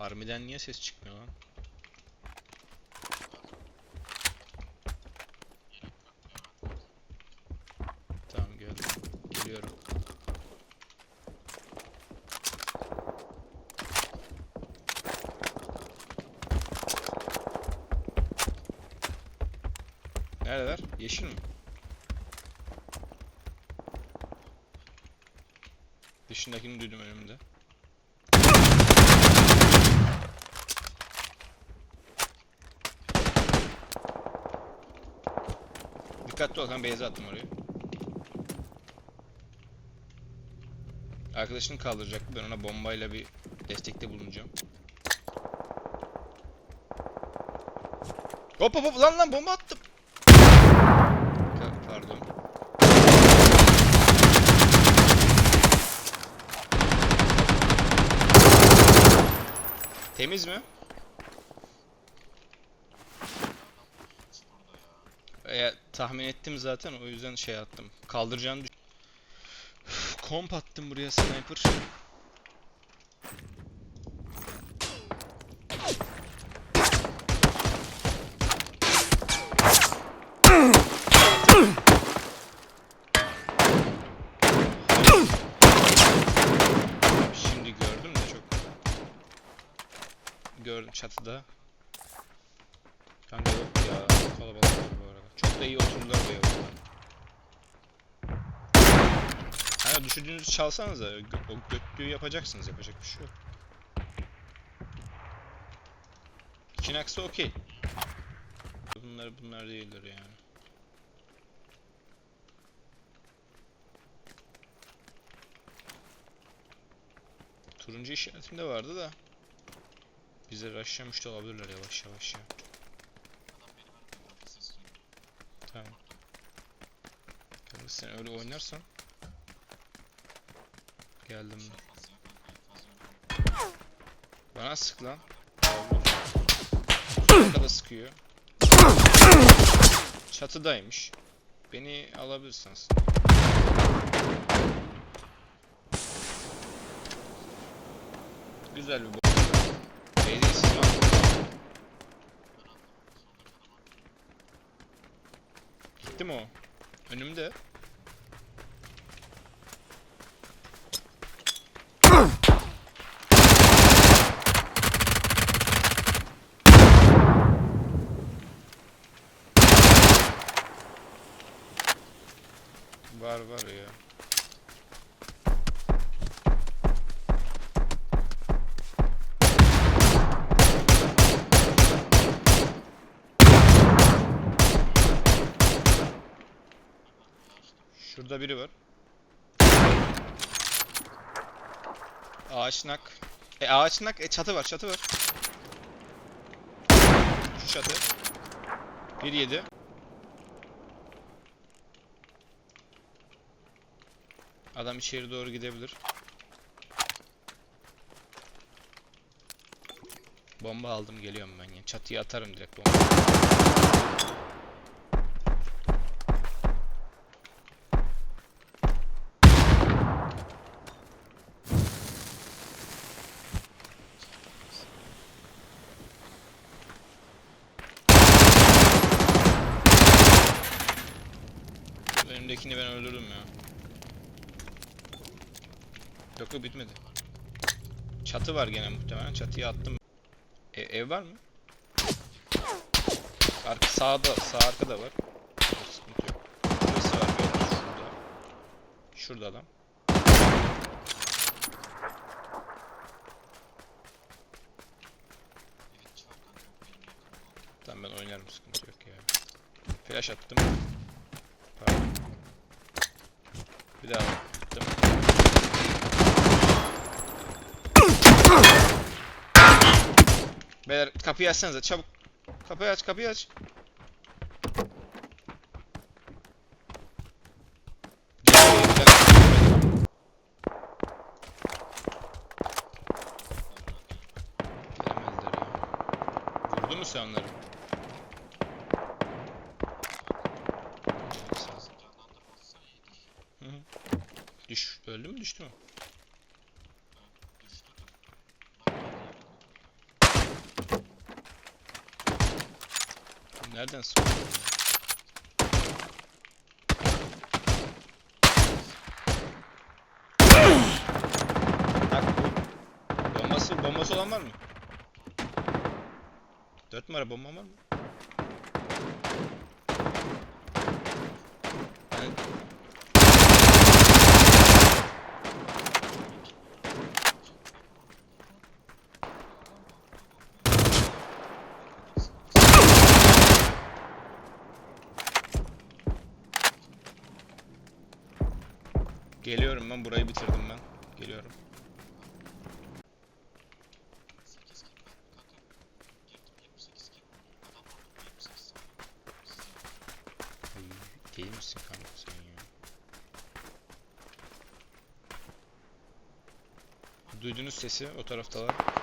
Armiden niye ses çıkmıyor lan? Tamam geldim. Geliyorum. Neredeler? Yeşil mi? Dışındakini duydum önümde. Dikkatli ol kan beyaz attım oraya. Arkadaşını kaldıracaktı. Ben ona bombayla bir destekte bulunacağım. Hop hop hop lan lan bomba attım. Pardon. Temiz mi? E, tahmin ettim zaten o yüzden şey attım. Kaldıracağını düş- Komp attım buraya sniper. Şimdi gördüm de çok. Gördüm çatıda. Kanka yok ya. Kalabalık. Çok da iyi oturdular bu yavrular. Hani düşürdüğünüzü çalsanız da o götlüğü yapacaksınız. Yapacak bir şey yok. İkin aksı okey. Bunlar bunlar değildir yani. Turuncu işaretinde vardı da bize rushlamış da olabilirler yavaş yavaş ya. Tamam. Sen öyle oynarsan Geldim. Bana sık lan. Arkada sıkıyor. Çatıdaymış. Beni alabilirsin. Güzel bir bomba. Beydesiz mi attın? Gitti mi o? Önümde. Var var ya. Şurada biri var. Ağaçnak. E ağaçnak, e çatı var, çatı var. Şu çatı. 1-7. Adam içeri doğru gidebilir. Bomba aldım geliyorum ben ya. Çatıya atarım direkt bomba. Önümdekini ben öldürdüm ya. Yok yok bitmedi. Çatı var gene muhtemelen. Çatıya attım. E, ev var mı? Arka sağda, sağ arkada var. Yok, sıkıntı yok. Burası var böyle şurada. Şurada adam. Tamam ben oynarım sıkıntı yok ya. Flash attım. Pardon. Bir daha attım. Beyler kapıyı açsanıza çabuk. Kapıyı aç kapıyı aç. Vurdu mu sen onları? Öldü mü düştü mü? Nereden sıkıyor? bombası, bombası olan var mı? Dört numara bomba var mı? Geliyorum ben burayı bitirdim ben. Geliyorum. Ya? Duydunuz sesi o taraftalar.